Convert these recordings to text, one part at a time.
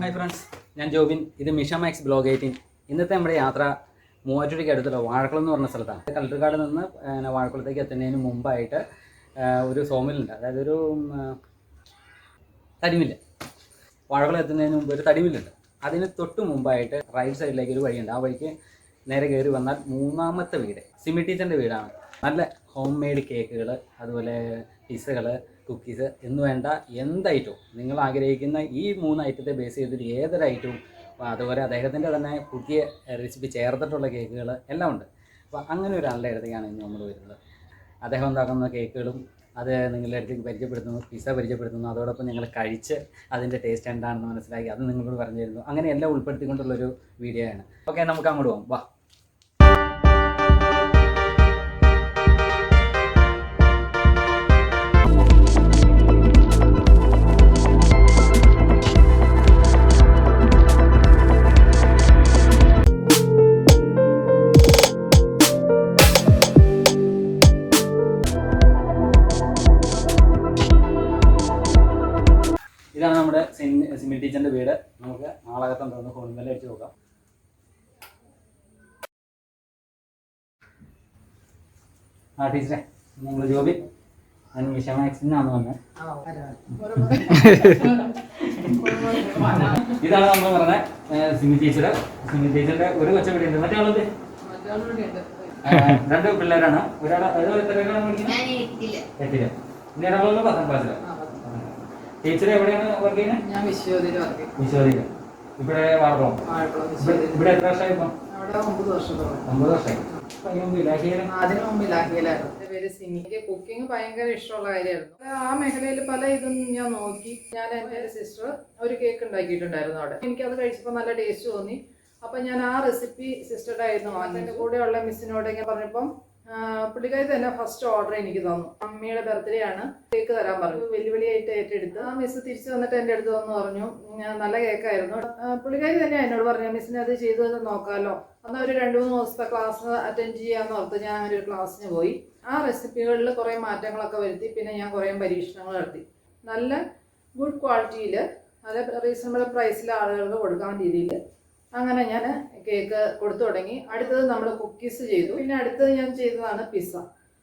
Hi friends ഞാൻ ജോബിൻ. ഇത് Misha max blog eighteen. ഇന്നത്തെ നമ്മുടെ യാത്ര മൂവാറ്റുപുഴയ്ക്ക് അടുത്തുള്ള വാഴക്കുളം എന്ന് പറഞ്ഞ സ്ഥലത്താണ്. കളർക്കാട് നിന്ന് വാഴക്കുളത്തേക്ക് എത്തുന്നതിന് മുമ്പായിട്ട് ഒരു സോമിലുണ്ട്. അതായത് ഒരു തടിമില്ല്. വാഴക്കുളം എത്തുന്നതിന് മുമ്പ് ഒരു തടിമില്ലുണ്ട്. അതിന് തൊട്ട് മുമ്പായിട്ട് റൈറ്റ് സൈഡിലേക്ക് ഒരു വഴിയുണ്ട്. ആ വഴിക്ക് നേരെ കയറി വന്നാൽ മൂന്നാമത്തെ വീട് സിമി ടീച്ചറിന്റെ വീടാണ്. നല്ല ഹോം മെയ്ഡ് കേക്കുകൾ അതുപോലെ പിസ്സകൾ കുക്കീസ് എന്ന് വേണ്ട എന്ത് ഐറ്റവും നിങ്ങൾ ആഗ്രഹിക്കുന്ന ഈ മൂന്ന് ഐറ്റത്തെ ബേസ് ചെയ്തിട്ട് ഏതൊരു ഐറ്റവും അതുപോലെ അദ്ദേഹത്തിന്റെ തന്നെ പുതിയ റെസിപ്പി ചേർത്തിട്ടുള്ള കേക്കുകൾ എല്ലാം ഉണ്ട്. അപ്പോൾ അങ്ങനെ ഒരാളുടെ അടുത്തേക്കാണ് ഇന്ന് നമ്മൾ വരുന്നത്. അദ്ദേഹം ഉണ്ടാക്കുന്ന കേക്കുകളും അത് നിങ്ങളുടെ അടുത്തേക്ക് പരിചയപ്പെടുത്തുന്നു പിസ്സ പരിചയപ്പെടുത്തുന്നു. അതോടൊപ്പം ഞങ്ങൾ കഴിച്ച് അതിന്റെ ടേസ്റ്റ് എന്താണെന്ന് മനസ്സിലാക്കി അത് നിങ്ങളോട് പറഞ്ഞു തരുന്നു അങ്ങനെ എല്ലാം ഉൾപ്പെടുത്തിക്കൊണ്ടുള്ളൊരു വീഡിയോ ആണ്. ഓക്കെ നമുക്ക് അങ്ങോട്ട് പോകാം. വാ. ഇതാണ് നമ്മുടെ സിമി ടീച്ചറിന്റെ വീട്. നമുക്ക് നാളകത്തം തുറന്ന് ഫോണിൽ മേലെ അടിച്ച് നോക്കാം. ആ ടീച്ചറെ ഞങ്ങൾ ജോബി? ഞാൻ മിഷ മാക്സിൽ നിന്നാണ് വന്നത് ഇതാണ് നമ്മൾ പറഞ്ഞ സിമി ടീച്ചർ സിമി ടീച്ചറിന്റെ ഒരു കൊച്ച ഉണ്ട് മറ്റേ ആളത് രണ്ട് പിള്ളേരാണ്. ഒരാളെ എത്ര പഠിക്കുന്നത്? എട്ടിൽ. ഇനി ഒരാളൊന്ന് പത്താം ക്ലാസ്സിലാണ് ടീച്ചർ എവിടെയാണ് വർക്ക് ചെയ്യുന്നത് ഞാൻ വിശ്വതിയിൽ വർക്ക് വിശ്വതിയിൽ ഇവിടെ വാഴക്കുളം ഇവിടെ എത്ര വർഷമായി ഇപ്പം? അവിടെ ഒമ്പത് വർഷത്തോളം. ഒമ്പത് വർഷമായി. അതിനു മുമ്പ് പേര് എനിക്ക് കുക്കിംഗ് ഭയങ്കര ഇഷ്ടമുള്ള കാര്യമായിരുന്നു. ആ മേഖലയിൽ പല ഇതും ഞാൻ നോക്കി. ഞാൻ എന്റെ ഒരു സിസ്റ്റർ ഒരു കേക്ക് ഉണ്ടാക്കിയിട്ടുണ്ടായിരുന്നു അവിടെ. എനിക്കത് കഴിച്ചപ്പോൾ നല്ല ടേസ്റ്റ് തോന്നി. അപ്പം ഞാൻ ആ റെസിപ്പി സിസ്റ്ററുടെ ആയിരുന്നു. അതിന്റെ കൂടെയുള്ള മിസ്സിനോട് ഇങ്ങനെ പറഞ്ഞപ്പം പുള്ളിക്കാരി തന്നെ ഫസ്റ്റ് ഓർഡർ എനിക്ക് തന്നു. അമ്മയുടെ ബർത്ത്ഡേ ആണ്. കേക്ക് തരാൻ പറഞ്ഞു. വെല്ലുവിളിയായിട്ട് ഏറ്റെടുത്ത്. ആ മിസ് തിരിച്ചു വന്നിട്ട് എന്റെ അടുത്ത് വന്ന് പറഞ്ഞു. "ഞാൻ നല്ല കേക്കായിരുന്നു പുള്ളിക്കാരി തന്നെ എന്നോട് പറഞ്ഞു മിസ്സിനെ അത് ചെയ്തു നോക്കാമല്ലോ അന്ന് ഒരു രണ്ട് മൂന്ന് ദിവസത്തെ ക്ലാസ് അറ്റൻഡ് ചെയ്യാന്ന് ഓർത്ത് ഞാൻ അങ്ങനെ ഒരു ക്ലാസ്സിന് പോയി. ആ റെസിപ്പികളിൽ കുറേ മാറ്റങ്ങളൊക്കെ വരുത്തി. പിന്നെ ഞാൻ കുറേ പരീക്ഷണങ്ങൾ നടത്തി. നല്ല ഗുഡ് ക്വാളിറ്റിയിൽ നല്ല റീസണബിൾ പ്രൈസിൽ ആളുകൾക്ക് കൊടുക്കാൻ രീതിയിൽ അങ്ങനെ ഞാൻ കേക്ക് കൊടുത്തു തുടങ്ങി. അടുത്തത് നമ്മൾ കുക്കീസ് ചെയ്തു. പിന്നെ അടുത്തത് ഞാൻ ചെയ്തതാണ് പിസ്സ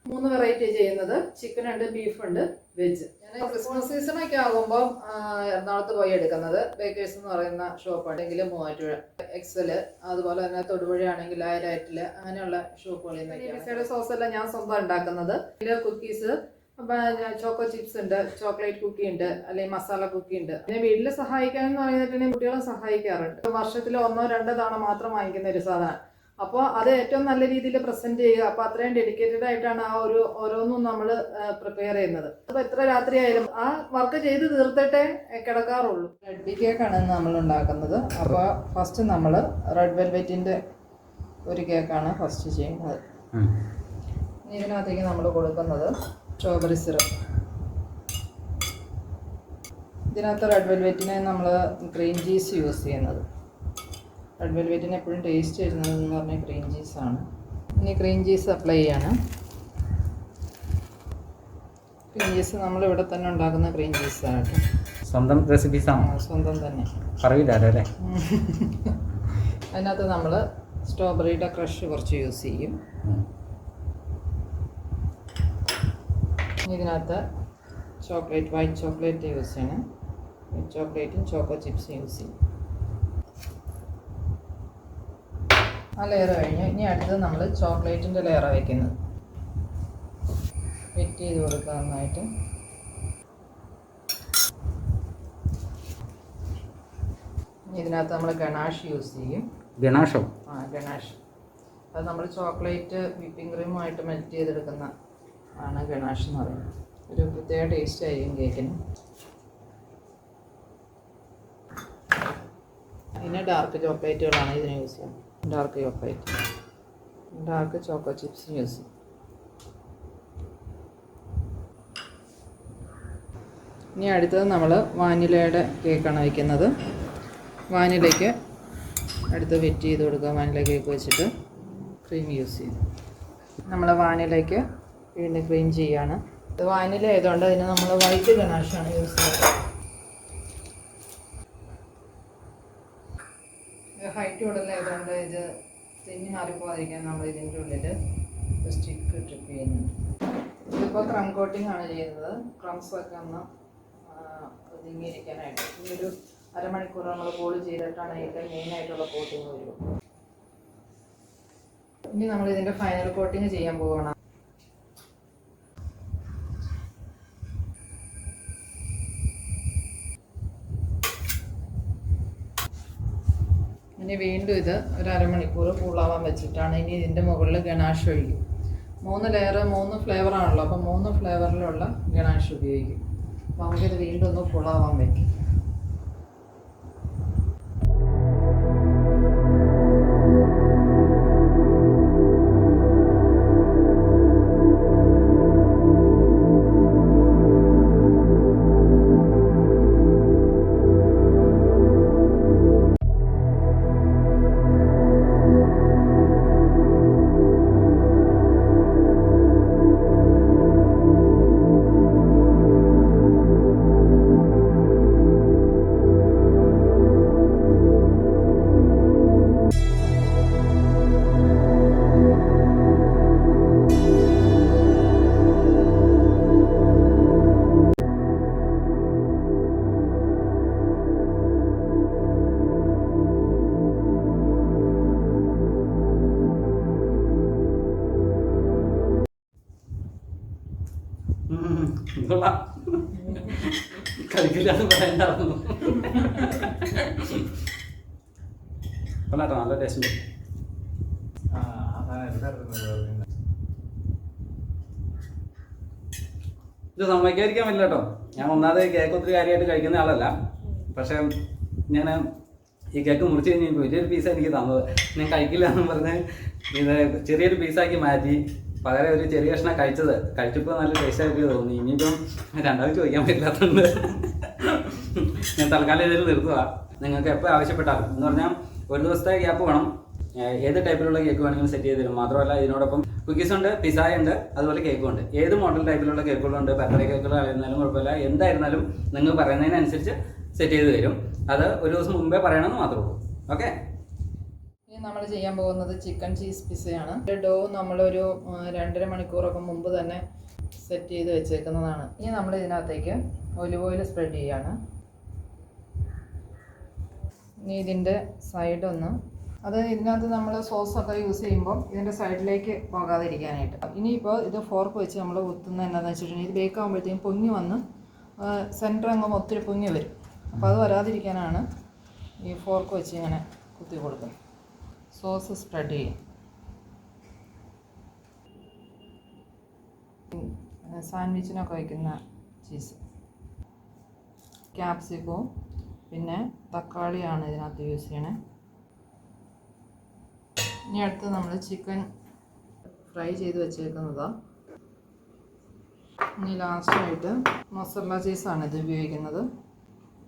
മൂന്ന് വെറൈറ്റി ചെയ്യുന്നത്. ചിക്കൻ ഉണ്ട് ബീഫ് ഉണ്ട് വെജ് ഞാൻ ക്രിസ്മസ് സീസണൊക്കെ ആകുമ്പോൾ എറണാകുളത്ത് പോയി എടുക്കുന്നത്. ബേക്കേഴ്സ് എന്ന് പറയുന്ന ഷോപ്പ് ആണെങ്കിൽ മൂവാറ്റുപുഴ എക്സൽ അതുപോലെ തന്നെ തൊടുപുഴ ആണെങ്കിൽ ആയിരത്തിൽ അങ്ങനെയുള്ള ഷോപ്പുകളിൽ നിന്നൊക്കെയാണ്. സോസ് എല്ലാം ഞാൻ സ്വന്തം ഉണ്ടാക്കുന്നത്. ഇതിൽ കുക്കീസ് ചോക്കോ ചിപ്സ് ഉണ്ട് ചോക്ലേറ്റ് കുക്കി ഉണ്ട് അല്ലെങ്കിൽ മസാല കുക്കി ഉണ്ട്. പിന്നെ വീട്ടിൽ സഹായിക്കാൻ എന്ന് പറഞ്ഞിട്ടുണ്ടെങ്കിൽ കുട്ടികളെ സഹായിക്കാറുണ്ട്. വർഷത്തിൽ ഒന്നോ രണ്ടോ തവണ മാത്രം വാങ്ങിക്കുന്ന ഒരു സാധനം. അപ്പോൾ അത് ഏറ്റവും നല്ല രീതിയിൽ പ്രസന്റ് ചെയ്യുക. അപ്പോൾ അത്രയും ഡെഡിക്കേറ്റഡ് ആയിട്ടാണ് ആ ഒരു ഓരോന്നും നമ്മൾ പ്രിപ്പയർ ചെയ്യുന്നത്. അപ്പോൾ എത്ര രാത്രിയായാലും ആ വർക്ക് ചെയ്ത് തീർത്തിട്ടേ കിടക്കാറുള്ളൂ. റെഡ് കേക്കാണ് നമ്മൾ ഉണ്ടാക്കുന്നത്. അപ്പോൾ ഫസ്റ്റ് നമ്മൾ റെഡ് വെൽവെറ്റിന്റെ ഒരു കേക്കാണ് ഫസ്റ്റ് ചെയ്യുന്നത്. ഇതിനകത്തേക്ക് നമ്മൾ കൊടുക്കുന്നത് സ്ട്രോബെറി സിറപ്പ് ഇതിനകത്ത് റെഡ് വെൽവെറ്റിനെ നമ്മൾ ക്രീം ചീസ് യൂസ് ചെയ്യുന്നത്. റെഡ് വെൽവെറ്റിന് എപ്പോഴും ടേസ്റ്റ് വരുന്നത് എന്ന് പറഞ്ഞാൽ ക്രീം ആണ്. ഇനി ക്രീം ചീസ് അപ്ലൈ ചെയ്യാണ്. ക്രീം ചീസ് നമ്മൾ ഇവിടെ തന്നെ ഉണ്ടാക്കുന്ന ക്രീം ചീസാണ് ആണ് സ്വന്തം റെസിപ്പീസ് ആണ്? സ്വന്തം തന്നെ. പറയില്ലാലോ അല്ലേ അതിനകത്ത് നമ്മൾ സ്ട്രോബെറിയുടെ ക്രഷ് കുറച്ച് യൂസ് ചെയ്യും ഉം. ഇനി ഇതിനകത്ത് ചോക്ലേറ്റ് വൈറ്റ് ചോക്ലേറ്റ് യൂസ് ചെയ്യണം. വൈറ്റ് ചോക്ലേറ്റും ചോക്കോ ചിപ്സും യൂസ് ചെയ്യും ആ ലെയർ കഴിഞ്ഞ്. ഇനി അടുത്തത് നമ്മൾ ചോക്ലേറ്റിന്റെ ലെയർ വയ്ക്കുന്നത് ഫിറ്റ് ചെയ്ത് കൊടുക്കുക നന്നായിട്ട്. ഇതിനകത്ത് നമ്മൾ ഗണാഷ് യൂസ് ചെയ്യും. ഗണാഷോ? ആ ഗണാഷ്. അത് നമ്മൾ ചോക്ലേറ്റ് വിപ്പിംഗ് ക്രീമുമായിട്ട് മെൽറ്റ് ചെയ്തെടുക്കുന്ന ആണ് ഗണാഷ് എന്ന് പറയുന്നത്. ഒരു പ്രത്യേക ടേസ്റ്റ് ആയിരിക്കും കേക്കിന്. പിന്നെ ഡാർക്ക് ചോക്ലേറ്റുകളാണ് ഇതിന് യൂസ് ചെയ്യുന്നത്. Dark chocolate dark choco chips use ചെയ്യും. ഇനി അടുത്തത് നമ്മൾ വാനിലയുടെ കേക്കാണ് വയ്ക്കുന്നത് വാനിലയ്ക്ക് അടുത്ത് വെറ്റ് ചെയ്ത് കൊടുക്കുക. വാനില കേക്ക് വെച്ചിട്ട് ക്രീം യൂസ് ചെയ്യും നമ്മൾ വാനിലയ്ക്ക് വീണ്ടും ക്ലീൻ ചെയ്യാണ്. ഇത് വാനില ആയതുകൊണ്ട് അതിന് നമ്മൾ വൈറ്റ് ഗണാഷാണ് യൂസ് ചെയ്യുന്നത് ഹൈറ്റ് കൂടുതലായതുകൊണ്ട് ഇത് തെന്നി മാറിപ്പോകാതിരിക്കാൻ നമ്മൾ ഇതിന്റെ ഉള്ളിൽ സ്റ്റിക്ക് ട്രിപ്പ് ചെയ്യുന്നുണ്ട്. ഇതിപ്പോൾ ക്രം കോട്ടിംഗ് ആണ് ചെയ്യുന്നത്. ക്രംസ് ഒക്കെ ഒന്ന് ഒതുങ്ങിയിരിക്കാനായിട്ട്. ഈ ഒരു അരമണിക്കൂർ നമ്മൾ കോൾ ചെയ്തിട്ടാണ് ഇതിന്റെ മെയിനായിട്ടുള്ള കോട്ടിങ് വരുന്നത് ഇനി നമ്മൾ ഇതിന്റെ ഫൈനൽ കോട്ടിങ് ചെയ്യാൻ പോവുകയാണ് ഇനി വീണ്ടും ഇത് ഒരു അരമണിക്കൂർ കൂളാവാൻ വെച്ചിട്ടാണ്. ഇനി ഇതിന്റെ മുകളിൽ ഗണാഷ് ഒഴിക്കും. മൂന്ന് ലെയർ മൂന്ന് ഫ്ലേവർ ആണല്ലോ. അപ്പോൾ മൂന്ന് ഫ്ലേവറിലുള്ള ഗണാഷ് ഉപയോഗിക്കും. അപ്പോൾ നമുക്കിത് വീണ്ടും ഒന്ന് കൂളാവാൻ വയ്ക്കും കഴിക്കില്ലാന്ന് പറയണ്ടായിരുന്നു കൊള്ളാട്ടോ നല്ല ടേസ്റ്റ് ഇത് സമ്മതിക്കാതിരിക്കാൻ പറ്റില്ല കേട്ടോ. ഞാൻ ഒന്നാമത് കേക്ക് ഒത്തിരി കാര്യമായിട്ട് കഴിക്കുന്ന ആളല്ല. പക്ഷെ ഞാൻ ഈ കേക്ക് മുറിച്ച് കഴിഞ്ഞ് വലിയൊരു പീസാണ് എനിക്ക് തന്നത്. ഞാൻ കഴിക്കില്ല എന്ന് പറഞ്ഞ് ഇത് ചെറിയൊരു പീസാക്കി മാറ്റി. പകരം ഒരു ചെറിയ കഷ്ണം കഴിച്ചത്. കഴിച്ചപ്പോൾ നല്ല ടേസ്റ്റ് ആയിട്ട് തോന്നി. ഇനിയിപ്പം രണ്ടാമത് ചോദിക്കാൻ പറ്റില്ലാത്തതുകൊണ്ട് ഞാൻ തൽക്കാലം ഇതിൽ നിർത്തുക നിങ്ങൾക്ക് എപ്പോൾ ആവശ്യപ്പെട്ടാലും എന്ന് പറഞ്ഞാൽ ഒരു ദിവസത്തെ ഗ്യാപ്പ് വേണം. ഏത് ടൈപ്പിലുള്ള കേക്ക് വേണമെങ്കിലും സെറ്റ് ചെയ്ത് തരും. മാത്രമല്ല ഇതിനോടൊപ്പം കുക്കീസ് ഉണ്ട് പിസായ ഉണ്ട് അതുപോലെ കേക്കും ഉണ്ട്. ഏത് മോഡൽ ടൈപ്പിലുള്ള കേക്കുകളുണ്ട് ബർത്ത്ഡേ കേക്കുകൾ ആയിരുന്നാലും കുഴപ്പമില്ല. എന്തായിരുന്നാലും നിങ്ങൾ പറയുന്നതിനനുസരിച്ച് സെറ്റ് ചെയ്ത് തരും. അത് ഒരു ദിവസം മുമ്പേ പറയണമെന്ന് മാത്രമേ ഉള്ളൂ. ഓക്കെ നമ്മൾ ചെയ്യാൻ പോകുന്നത് ചിക്കൻ ചീസ് പിസയാണ് ഡോ നമ്മളൊരു രണ്ടര മണിക്കൂറൊക്കെ മുമ്പ് തന്നെ സെറ്റ് ചെയ്ത് വെച്ചേക്കുന്നതാണ്. ഇനി നമ്മൾ ഇതിനകത്തേക്ക് ഒലിവ് ഓയിൽ സ്പ്രെഡ് ചെയ്യാണ്. ഇനി ഇതിന്റെ സൈഡൊന്ന് അത് ഇതിനകത്ത് നമ്മൾ സോസൊക്കെ യൂസ് ചെയ്യുമ്പോൾ ഇതിന്റെ സൈഡിലേക്ക് പോകാതിരിക്കാനായിട്ട്. ഇനിയിപ്പോൾ ഇത് ഫോർക്ക് വെച്ച് നമ്മൾ കുത്തുന്നത് എന്താണെന്ന് വെച്ചിട്ടുണ്ടെങ്കിൽ ഇത് ബേക്ക് ആകുമ്പോഴത്തേക്കും പൊങ്ങി വന്ന് സെന്റർ അങ്ങ് ഒത്തിരി പൊങ്ങി വരും. അപ്പോൾ അത് വരാതിരിക്കാനാണ് ഈ ഫോർക്ക് വെച്ച് ഇങ്ങനെ കുത്തി കൊടുക്കുന്നത്. സോസ് സ്പ്രെഡ് ചെയ്യും. സാൻഡ്വിച്ചിനൊക്കെ വയ്ക്കുന്ന ചീസ്. ക്യാപ്സിക്കവും. പിന്നെ തക്കാളിയാണ് ഇതിനകത്ത് യൂസ് ചെയ്യണേ. ഇനി അടുത്ത് നമ്മൾ ചിക്കൻ ഫ്രൈ ചെയ്ത് വെച്ചേക്കുന്നതാണ് ഇനി ലാസ്റ്റായിട്ട് മസാല ചീസാണ് ഇത് ഉപയോഗിക്കുന്നത്.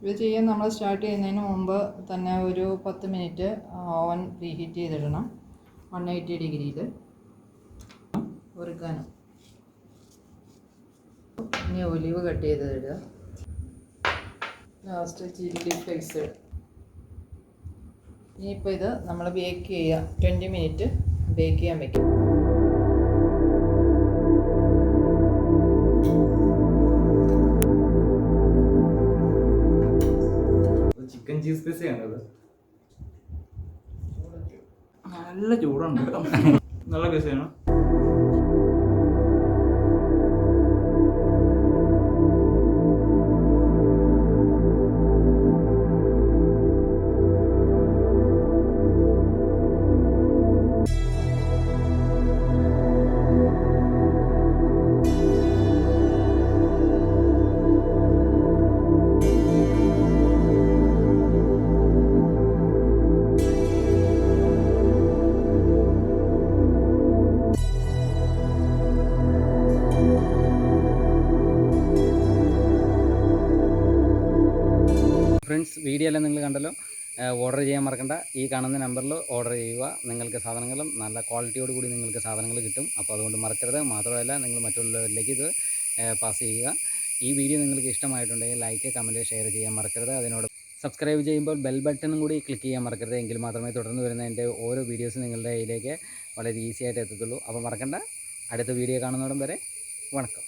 ഇത് ചെയ്യാൻ നമ്മൾ സ്റ്റാർട്ട് ചെയ്യുന്നതിന് മുമ്പ് തന്നെ ഒരു പത്ത് മിനിറ്റ് ഓവൻ പ്രീഹീറ്റ് ചെയ്തിടണം. വൺ എയ്റ്റി ഡിഗ്രിയിൽ ഒരുക്കാനും ഇനി ഒലിവ് കട്ട് ചെയ്തിടുക. ലാസ്റ്റ് ചില്ലി ഫ്ലേക്സ് ഇനിയിപ്പോൾ ഇത് നമ്മൾ ബേക്ക് ചെയ്യുക. ട്വന്റി മിനിറ്റ് ബേക്ക് ചെയ്യാൻ വയ്ക്കും ചിക്കൻ ചീസ് ഇത്? നല്ല ചൂടുണ്ട്. നല്ല പിസയാണ് വീഡിയോ എല്ലാം നിങ്ങൾ കണ്ടല്ലോ ഓർഡർ ചെയ്യാൻ മറക്കണ്ട. ഈ കാണുന്ന നമ്പറിൽ ഓർഡർ ചെയ്യുക. നിങ്ങൾക്ക് സാധനങ്ങളും നല്ല ക്വാളിറ്റിയോട് കൂടി നിങ്ങൾക്ക് സാധനങ്ങൾ കിട്ടും. അപ്പോൾ അതുകൊണ്ട് മറക്കരുത്. മാത്രമല്ല നിങ്ങൾ മറ്റുള്ളവരിലേക്ക് ഇത് പാസ് ചെയ്യുക. ഈ വീഡിയോ നിങ്ങൾക്ക് ഇഷ്ടമായിട്ടുണ്ടെങ്കിൽ ലൈക്ക് കമന്റ് ഷെയർ ചെയ്യാൻ മറക്കരുത്. അതിനോട് സബ്സ്ക്രൈബ് ചെയ്യുമ്പോൾ ബെൽ ബട്ടണും കൂടി ക്ലിക്ക് ചെയ്യാൻ മറക്കരുത്. എങ്കിൽ മാത്രമേ തുടർന്ന് വരുന്ന എന്റെ ഓരോ വീഡിയോസും നിങ്ങളുടെ കയ്യിലേക്ക് വളരെ ഈസി ആയിട്ട് എത്തത്തുള്ളൂ. അപ്പോൾ മറക്കണ്ട. അടുത്ത വീഡിയോ കാണുന്നോടം വരെ വണക്കം.